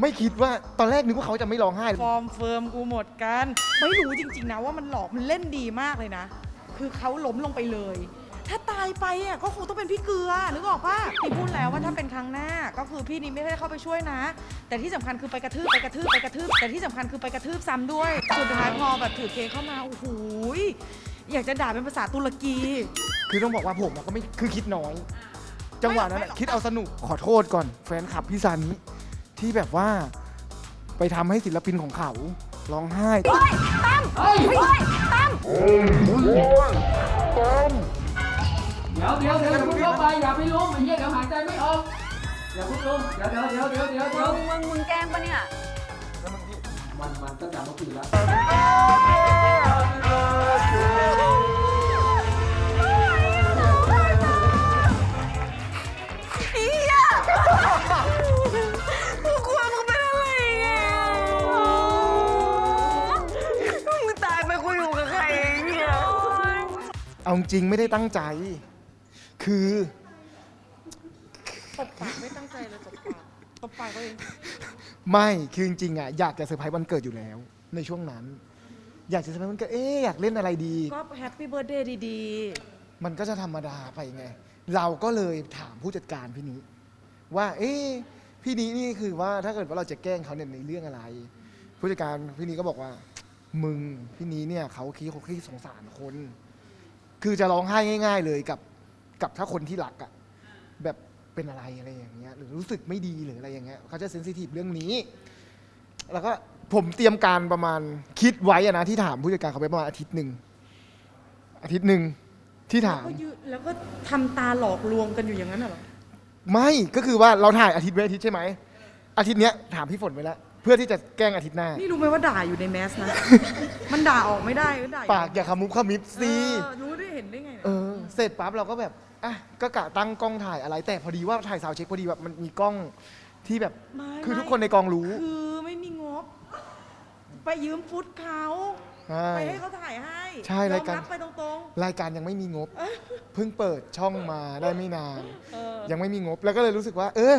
ไม่คิดว่าตอนแรกนึกว่าเขาจะไม่ร้องไห้ ฟอร์มเฟิร์มกูหมดกัน ไม่รู้จริง ๆ นะว่ามันหลอกมันเล่นดีมากเลยนะ คือเขาล้มลงไปเลย ถ้าตายไปอะก็คงต้องเป็นพี่เกลือนึกออกปะพี่พูดแล้วว่าถ้าเป็นครั้งหน้าก็คือพี่นี้ไม่ได้เข้าไปช่วยนะ แต่ที่สำคัญคือไปกระทืบไปกระทืบไปกระทืบแต่ที่สำคัญคือไปกระทืบซ้ำด้วยสุดท้ายพอแบบถือเค้กเข้ามาโอ้โหยอยากจะด่าเป็นภาษาตุรกี คือต้องบอกว่าผมอะก็ไม่คือคิดน้อย จังหวะนั้นไม่หรอะอก คิดเอาสนุกขอโทษก่อน แฟนคลับพี่ซันนี้ ที่แบบว่าไปทำให้ศิลปินของเขาร้องไห้เดี๋ยวเดี๋ยวเดี๋ยวคุณเข้าไปอย่าไปล้มไอ้เหี้ยเดี๋ยวหายใจไม่ออกอย่าพุ่งลงเดี๋ยวเดี๋ยวเดี๋ยวเดี๋ยวเดี๋ยวเดี๋ยวมึงมึงมึงแกล้งปะเนี่ย มันมันตั้งแต่เมื่อคืนแล้วอี เอาจริงไม่ได้ตั้งใจ คือตบปากไม่ตั้งใจเลยตบปากตบปากตัวเองไม่คือจริงๆอะอยากจะเซอร์ไพรส์วันเกิดอยู่แล้ว ในช่วงนั้น อยากจะเซอร์ไพรส์วันเกิดเอ๊ะอยากเล่นอะไรดี ก็แฮปปี้เบิร์ดเดย์ดีมันก็จะธรรมดาไปไง เราก็เลยถามผู้จัดการพี่นี้ว่า เอ๊ะพี่นี้นี่คือว่าถ้าเกิดว่าเราจะแกล้งเขาเนี่ยในเรื่องอะไร ผู้จัดการพี่นี้ก็บอกว่า มึงพี่นี้เนี่ยเขาคิดเขาคิดสงสารคน คือจะร้องไห้ง่าย ๆ เลยกับกับถ้าคนที่รักอะแบบเป็นอะไรอะไรอย่างเงี้ยหรือรู้สึกไม่ดีหรืออะไรอย่างเงี้ยเขาจะเซนซิทีฟเรื่องนี้ แล้วก็ผมเตรียมการประมาณคิดไว้อะนะที่ถามผู้จัดการเขาไปประมาณอาทิตย์หนึ่งอาทิตย์หนึ่งที่ๆถาม ก็ยืนแล้วก็ทำตาหลอกลวงกันอยู่อย่างนั้นน่ะเหรอ ไม่ก็คือว่าเราถ่ายอาทิตย์ไว้อาทิตย์ใช่ไหมอาทิตย์เนี้ยถามพี่ฝนไว้แล้วเพื่อที่จะแกล้งอาทิตย์หน้า นี่รู้ไหมว่าด่าอยู่ในแมสนะ มันด่าออกไม่ได้ก็ด่าอยู่ปากอย่าขมุบขมิบเอสิอรู้ได้ เห็นได้ไงเนี่ยเออเสร็จปั๊บเราก็แบบอะก็กะตั้งกล้องถ่ายอะไร แต่พอดีว่าถ่ายสาวเช็คพอดีแบบมันมีกล้องที่แบบ ไม่คือไม่ทุกคนในกองรู้คือไม่มีงบ ไปยืมฟุตเขา ใช่ ไปให้เขาถ่ายให้ใช่รายการยอมบไปตรงรายการยังไม่มีงบ เพิ่งเปิดช่องมาได้ไม่นาน ๆ เออยังไม่มีงบแล้วก็เลยรู้สึกว่า เออ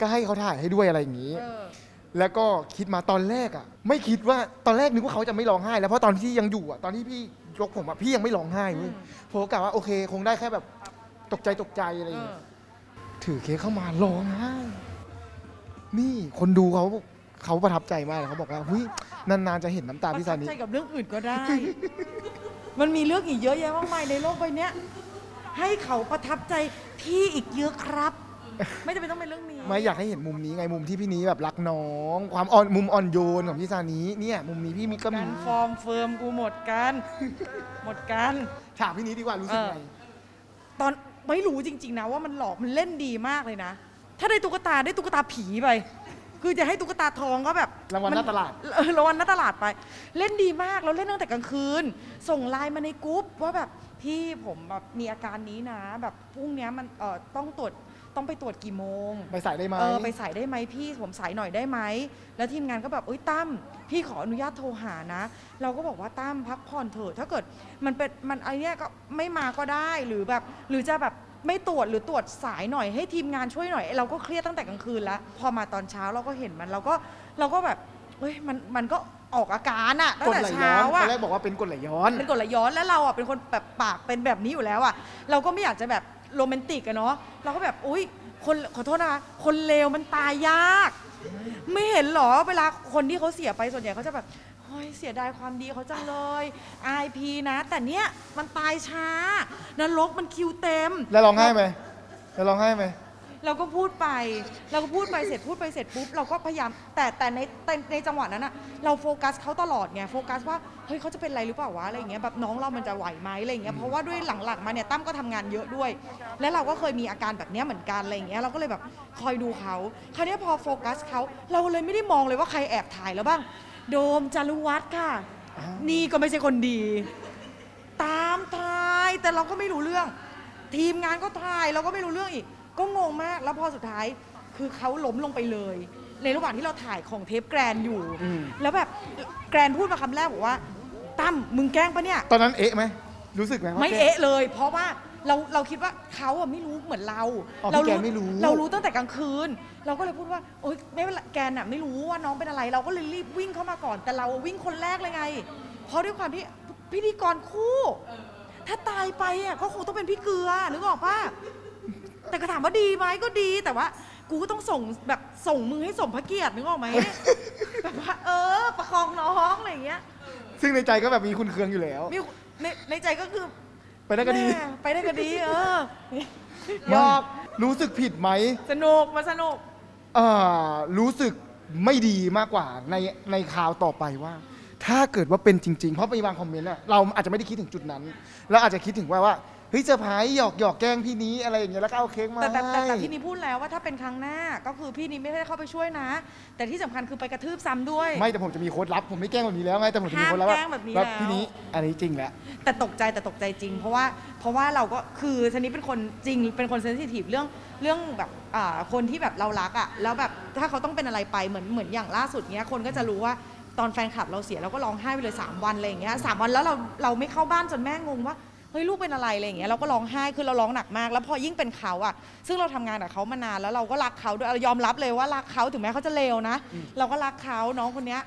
ก็ให้เขาถ่ายให้ด้วยอะไรอย่างนี้ เออ แล้วก็คิดมาตอนแรกอะ ไม่คิดว่าตอนแรกนึกว่าเขาจะไม่ร้องไห้แล้วเพราะตอนที่ยังอยู่อะตอนที่พี่ ยกผมอะพี่ยังไม่ร้องไห้เว้ยอืมผมก็กะว่าโอเค คงได้แค่แบบตกใจตกใจอะไรอเอย่างอเงี้ยถือเค้กเข้ามาร้องไห้นี่คนดูเขาเขาประทับใจมากเลยเขาบอกว่าเฮ้ยนานๆจะเห็นน้ำตาพี่ซานิประทับใจกับเรื่องอื่นก็ได้ มันมีเรื่องอีกเยอะแยะมากมายในโลกใบเนี้ย ให้เขาประทับใจพี่อีกเยอะครับ ไม่จำเป็นต้องเป็นเรื่องนี้ ไม่อยากให้เห็นมุมนี้ไงมุมที่พี่นี้แบบรักน้อง ความอ่อนมุมอ่อนโยนของพี่ซานิเนี่ยมุมนี้พี่มิก็มีการฟอร์มเฟิร์มกูหมดกัน หมดกัน ถามพี่นี้ดีกว่ารู้สึกไงเออตอนไม่รู้จริง ๆ นะว่ามันหลอกมันเล่นดีมากเลยนะ ถ้าได้ตุ๊กตาได้ตุ๊กตาผีไป คือจะให้ตุ๊กตาทองก็แบบรางวัลหน้าตลาด เออรางวัลหน้าตลาดไป เล่นดีมากแล้วเล่นตั้งแต่กลางคืน ส่งไลน์มาในกรุ๊ปว่าแบบ พี่ผมแบบมีอาการนี้นะ แบบพรุ่งเนี้ยมันเออต้องตรวจต้องไปตรวจกี่โมง ไปใส่ได้ไหม เออไปใส่ได้ไหมพี่ผมใส่หน่อยได้ไหมแล้วทีมงานก็แบบเอ้ยตั้มพี่ขออนุญาตโทรหานะ เราก็บอกว่าตั้มพักผ่อนเถอะถ้าเกิดมันเป็นมันไอเนี้ยก็ไม่มาก็ได้หรือแบบหรือจะแบบไม่ตรวจหรือตรวจสายหน่อยให้ทีมงานช่วยหน่อย เราก็เครียดตั้งแต่กลางคืนแล้วพอมาตอนเช้าเราก็เห็นมันเราก็เราก็แบบเฮ้ยมันมันก็ ออกอาการอะตั้งกดแต่ไหลย้เช้าอนตอะ อนแรกบอกว่าเป็นกดไหลย้อน เป็นกฎไหลย้อนแล้วเราอะเป็นคนแบบปากเป็นแบบนี้อยู่แล้วอะเราก็ไม่อยากจะแบบโรแมนติกอะเนาะเราก็แบบอุ้ยคนขอโทษนะคะคนเลวมันตายยาก ไม่เห็นเหรอเวลาคนที่เขาเสียไปส่วนใหญ่เขาจะแบบเฮ้ยเสียดายความดีเขาจังเลย IP นะ แต่เนี้ยมันตายช้านรกมันคิวเต็ม แล้วร้องไห้ไหมแล้วร้องไห้ไหม เราก็พูดไป เราก็พูดไปเสร็จพูดไปเสร็จปุ๊บเราก็พยายาม แต่แต่ในในในจังหวะนั้นอะเราโฟกัสเขาตลอดไงโฟกัสว่าเฮ้ยเขาจะเป็นอะไรหรือเปล่าวะอะไรอย่างเงี้ยแบบน้องเรามันจะไหวไหมอะไรอย่างเงี้ยเพราะว่าด้วยหลังๆมาเนี่ยตั้มก็ทำงานเยอะด้วย และเราก็เคยมีอาการแบบเนี้ยเหมือนกันอะไรอย่างเงี้ยเราก็เลยแบบคอยดูเขาคราวเนี้ยพอโฟกัสเขาเราเลยไม่ได้มองเลยว่าใครแอบถ่ายแล้วบ้าง โดมจารุวัฒน์ค่ะ นี่ก็ไม่ใช่คนดี ตามถ่ายแต่เราก็ไม่รู้เรื่อง ทีมงานก็ถ่ายเราก็ไม่รู้เรื่องอีก ก็งงมากแล้วพอสุดท้ายคือเขาล้มลงไปเลย ในระหว่างที่เราถ่ายของเทปแกรนอยู่ อืม แล้วแบบแกรนพูดมาคำแรกบอกว่าตั้มมึงแกล้งปะเนี่ย ตอนนั้นเอ๊ะไหมรู้สึกไหมว่าไม่แก เอะเลย เพราะว่าเราเราคิดว่าเขาอะไม่รู้เหมือนเราอ๋อพี่เราแกไม่รู้ เรารู้ตั้งแต่กลางคืน เราก็เลยพูดว่าโอ๊ยไม่เป็นไรแกน่ะไม่รู้ว่าน้องเป็นอะไร เราก็เลยรีบวิ่งเข้ามาก่อน แต่เราวิ่งคนแรกเลยไง เพราะด้วยความที่พิธีกรคู่ ถ้าตายไปอะก็คงต้องเป็นพี่เกลือนึกออกปะ แต่ก็ถามว่าดีไหมก็ดีแต่ว่า กูก็ต้องส่งแบบส่งมือให้สมพระเกียรตินึกออกไหม แบบว่าเออ ประคองน้องอะไรอย่างเงี้ยซึ่งในใจก็แบบมีคุณเคืองอยู่แล้ว มีในในใจก็คือไปได้ก็ดีแม่ไปได้ก็ดี เออหยไม่อกรู้สึกผิดไหมสนุกมาสนุก เอ่อรู้สึกไม่ดีมากกว่าในในข่าวต่อไปว่า ถ้าเกิดว่าเป็นจริง ๆ เพราะมีบางคอมเมนต์อะเราอาจจะไม่ได้คิดถึงจุดนั้น เราอาจจะคิดถึงว่าว่า เฮ้ยเซอร์ไพรส์หยอกหยอกแกล้งพี่นี้อะไรอย่างเงี้ยแล้วก็เอาเค้กมาแต่แต่แต่แต่ให้ พี่นี่พูดแล้วว่าถ้าเป็นครั้งหน้าก็คือพี่นี่ไม่ได้เข้าไปช่วยนะ แต่ที่สำคัญคือไปกระทืบซ้ำด้วย ไม่แต่ผมจะมีโค้ดลับ ผมไม่แกล้งแบบนี้แล้วไงแต่ผมจะมีโค้ดลับห้ามแกล้งแบบนี้แล้วพี่นี้อันนี้จริงแหละแต่ตกใจแต่ตกใจจริง เพราะว่าเพราะว่าเราก็คือชนิดเป็นคนจริงเป็นคนเซนซิทีฟเรื่องเรื่องแบบอ่าคนที่แบบเรารักอะ่ะแล้วแบบถ้าเขาต้องเป็นอะไรไปเหมือนเหมือนอย่างล่าสุดเนี้ยคนก็จะรู้ว่าตอนแฟนคลับเราเสียเราก็ร้องไห้ไปเลย 3 วันอะไรอย่างเงี้ยสามวันแล้วเราเราไม่เข้าบ้านจนแม่งงว่าเฮ้ยลูกเป็นอะไรอะไรอย่างเงี้ยเราก็ร้องไห้คือเราร้องหนักมาก แล้วพอยิ่งเป็นเขาอะซึ่งเราทำงานกับเขามานานแล้วเราก็รักเขาด้วยเรายอมรับเลยว่ารักเขาถึงแม้เขาจะเลวนะ เราก็รักเขาน้องคนเนี้ย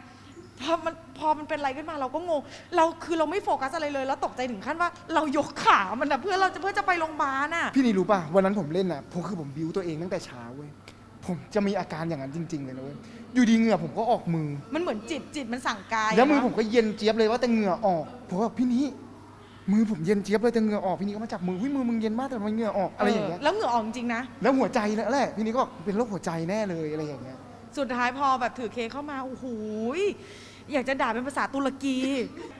พอมันพอมันเป็นอะไรขึ้นมาเราก็งงเราคือเราไม่โฟกัสอะไรเลยแล้วตกใจถึงขั้นว่าเรายกขามันนะเพื่อเราจะเพื่อจะไปโรงพยาบาลน่ะพี่นี่รู้ป่ะวันนั้นผมเล่นน่ะผมคือผมบิวตัวเองตั้งแต่เช้าเว้ยผมจะมีอาการอย่างนั้นจริง ๆ เลยนะเว้ยอยู่ดีเหงื่อผมก็ออกมือ มันเหมือนจิตจิตมันสั่งกายแล้วมือนะผมก็เย็นเจี๊ยบเลยว่าแต่เหงื่อออกผมว่าพี่นี้ มือผมเย็นเจี๊ยบเลยแต่เหงื่อออกพี่นี้ก็มาจับมือวิมือมึงเย็นมากแต่ทำไมเหงื่อออกอะไรอย่างเงี้ยแล้วเหงื่อออกจริงๆนะแล้วหัวใจนั่นแหละพี่นี้ก็บอกเป็นโรคหัวใจแน่เลยอะไรอย่างเงี้ย สุดท้ายพอแบบถือเค้กเข้ามาโอ้โหยอยากจะด่าเป็นภาษาตุรกี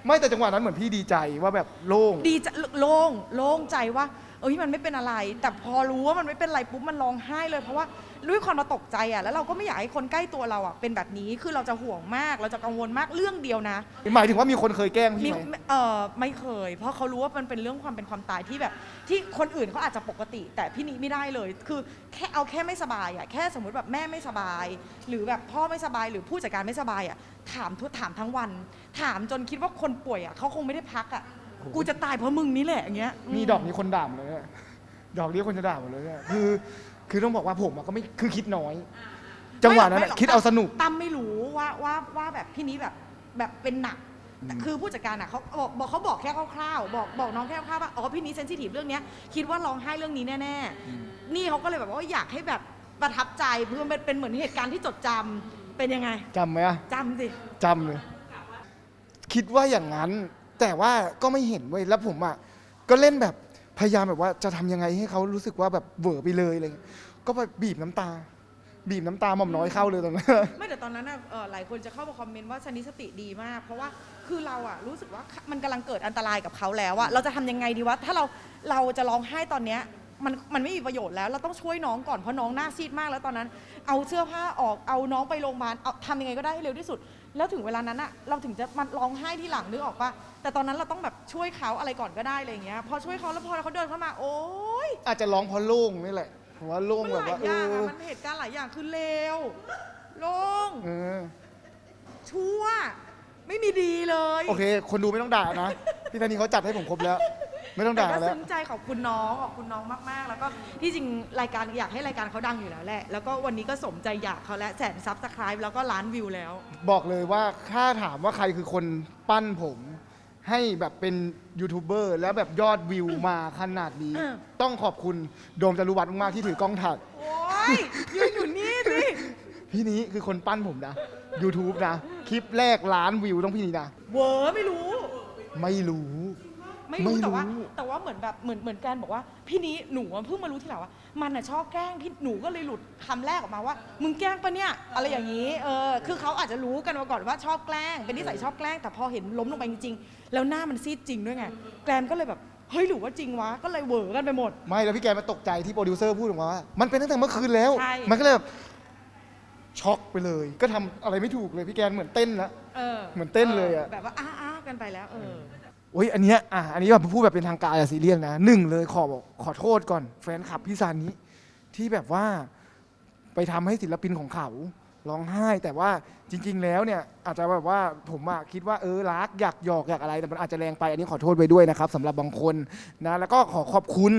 ไม่แต่จังหวะนั้นเหมือนพี่ดีใจว่าแบบโล่ง ดีจะโล่งโล่งใจว่า เอ้ยมันไม่เป็นอะไร แต่พอรู้ว่ามันไม่เป็นไรปุ๊บมันร้องไห้เลยเพราะว่าด้วยความเราตกใจอะแล้วเราก็ไม่อยากให้คนใกล้ตัวเราอะเป็นแบบนี้คือเราจะห่วงมาก เราจะกังวลมากเรื่องเดียวนะ หมายถึงว่ามีคนเคยแกล้งมีพี่ไหมเออไม่เคย เพราะเขารู้ว่ามันเป็นเรื่องความเป็นความตายที่แบบ ที่คนอื่นเขาอาจจะปกติ แต่พี่นี้ไม่ได้เลย คือแค่เอาแค่ไม่สบายอะแค่สมมติแบบแม่ไม่สบาย หรือแบบพ่อไม่สบาย หรือผู้จัดการไม่สบายอะถามทุกถามทั้งวัน ถามจนคิดว่าคนป่วยอะเขาคงไม่ได้พักอะ กูจะตายเพราะมึงนี่แหละอย่างเงี้ยมีดอกนี้คนด่าหมดเลยเนี่ยดอกนี้คนจะด่าหมดเลยเนี่ยคือคือต้องบอกว่าผมอะก็ไม่คือคิดน้อย จังหวะนั้นไม่อะรกคิดเอาสนุก ตั้มไม่รู้ว่าว่าว่าแบบพี่นี้แบบแบบเป็นหนักแต่คือผู้จัดการอะเขาบอกบอกเขาบอกแค่คร่าวๆบอกบอกน้องแค่คร่าวๆว่าอ๋อพี่นี้เซนซิทีฟเรื่องเนี้ยคิดว่าร้องไห้เรื่องนี้แน่ๆนี่เขาก็เลยแบบว่าอยากให้แบบประทับใจเพื่อมันเป็นเหมือนเหตุการณ์ที่จดจำเป็นยังไงจำไหมอะจำสิจำเลย คิดว่าอย่างนั้น แต่ว่าก็ไม่เห็นเว้ยแล้วผมอะก็เล่นแบบพยายามแบบว่าจะทำยังไงให้เขารู้สึกว่าแบบเวอร์ไปเลยอะไรเงี้ยก็แบบบีบน้ำตา บีบน้ำตาหม่อมน้อยเข้าเลยตอนนั้น ไม่แต่ตอนนั้นน่ะเอ่อหลายคนจะเข้ามาคอมเมนต์ว่าชนิดสติดีมาก เพราะว่าคือเราอะรู้สึกว่ามันกำลังเกิดอันตรายกับเขาแล้วอะเราจะทำยังไงดีวะถ้าเราเราจะร้องไห้ตอนเนี้ยมันมันไม่มีประโยชน์แล้ว เราต้องช่วยน้องก่อนเพราะน้องหน้าซีดมากแล้วตอนนั้น เอาเสื้อผ้าออกเอาน้องไปโรงพยาบาลเอาทำยังไงก็ได้ให้เร็วที่สุด แล้วถึงเวลานั้นอะเราถึงจะมาร้องไห้ที่หลังนึกออกปะแต่ตอนนั้นเราต้องแบบช่วยเขาอะไรก่อนก็ได้อะไรอย่างเงี้ยพอช่วยเขาแล้วพอเขาเดินเข้ามา โอ๊ยอาจจะร้องเพราะโล่งนี่แหละผมว่าโล่งมันแบบหลาว่ายเออย่างออะมันเหตุการณ์หลายอย่างคือเลวโลงเออชั่ว ไม่มีดีเลย โอเค คนดูไม่ต้องด่านะพี่ธานีเขาจัดให้ผมครบแล้ว ไม่ต้องแต่ด่าก็แล้ว ซึ้งใจขอบคุณน้องขอบคุณน้องมากๆ แล้วก็ที่จริงรายการอยากให้รายการเขาดังอยู่แล้วแหละ แล้วก็วันนี้ก็สมใจอยากเขาแล้วแสนซับสไครป์แล้วก็ล้านวิวแล้ว บอกเลยว่าถ้าถามว่าใครคือคนปั้นผม ให้แบบเป็นยูทูบเบอร์แล้วแบบยอดวิวมาขนาดนี้ อืม ต้องขอบคุณโดมจารุวัฒน์มากๆที่ถือกล้องถ่ายโอ้ยยืนอยู่นี่สิ พี่นี้คือคนปั้นผมนะ YouTube นะ คลิปแรกล้านวิวต้องพี่นี้นะ เวอร์ไม่รู้ ไม่รู้ ไม่ไม่รู้รู้แต่ว่า แต่ว่าเหมือนแบบเหมือนเหมือนแกนบอกว่า พี่นี้หนูอะเพิ่งมารู้ทีหลังว่า มันอะชอบแกล้งพี่หนูก็เลยหลุดคำแรกออกมาว่า มึงแกล้งปะเนี่ยอะไรอย่างนี้เออคือเขาอาจจะรู้กันมาก่อนว่าชอบแกล้งเป็นนิสัยชอบแกล้งแต่พอเห็นล้มลงไปจริงๆแล้วหน้ามันซีดจริงด้วยไงแกรนก็เลยแบบเฮ้ยหรือว่าจริงวะก็เลยเหวอกันไปหมด ไม่แล้วพี่แกมาตกใจที่โปรดิวเซอร์พูดออกมาว่า มันเป็นตั้งแต่เมื่อคืนแล้ว ใช่ มันก็เลยแบบช็อกไปเลย ก็ทำอะไรไม่ถูกเลยพี่แกเหมือนเต้นนะ เออเหมือนเต้นเลยอะ แบบว่าอ้าอ้ากันไปแล้วเออ โอ้ยอันเนี้ยอะอันนี้แบบพูดแบบเป็นทางการอะซีเรียสนะหนึ่งเลยขอบอกขอโทษก่อนแฟนคลับพี่ซานิที่แบบว่าไปทำให้ศิลปินของเขาร้องไห้ แต่ว่าจริง ๆ แล้วเนี่ยอาจจะแบบว่าผมอะคิดว่าเออรักอยากหยอกอยากอะไรแต่มันอาจจะแรงไปอันนี้ขอโทษไปด้วยนะครับสำหรับบางคนนะแล้วก็ขอขอบคุณ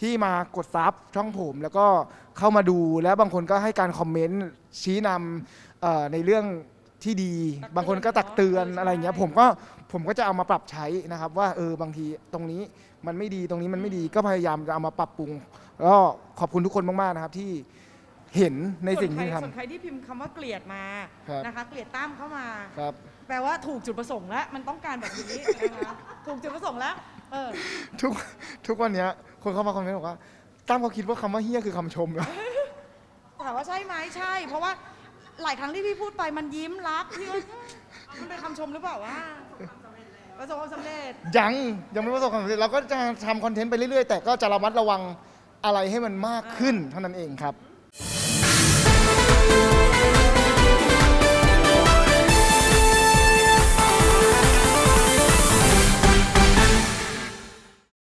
ที่มากดซับช่องผม แล้วก็เข้ามาดูแล้วบางคนก็ให้การคอมเมนต์ชี้นำเอ่อในเรื่อง ที่ดีตักเตือนบางคนก็ตักเตือนเนอะอะไรอย่างเงี้ยใช่ผมก็ผมก็จะเอามาปรับใช้นะครับ ว่าเออบางทีตรงนี้มันไม่ดีตรงนี้มันไม่ดีก็พยายามจะเอามาปรับปรุงก็ขอบคุณทุกคนมากๆนะครับที่เห็นในสิ่งที่ส่วนใครทำส่วนใครที่พิมพ์คำว่าเกลียดมาครับ นะคะ เกลียดตั้มเข้ามา ครับ แปลว่าถูกจุดประสงค์แล้วมันต้องการแบบนี้นะคะถูกจุดประสงค์แล้วเออทุกทุกวันเนี้ยคนเข้ามาคอมเมนต์บอกว่าตั้มเขาคิดว่าคำว่าเฮี้ยคือคำชมเหรอ ถามว่าใช่ไหมใช่ เพราะว่า หลายครั้งที่พี่พูดไปมันยิ้มรักพี่ก็มันเป็นคำชมหรือเปล่าวะประสบความสำเร็จ ยังยังไม่ประสบความสำเร็จเราก็จะทำคอนเทนต์ไปเรื่อยๆ แต่ก็จะระมัดระวังอะไรให้มันมากขึ้นเท่านั้นเองครับ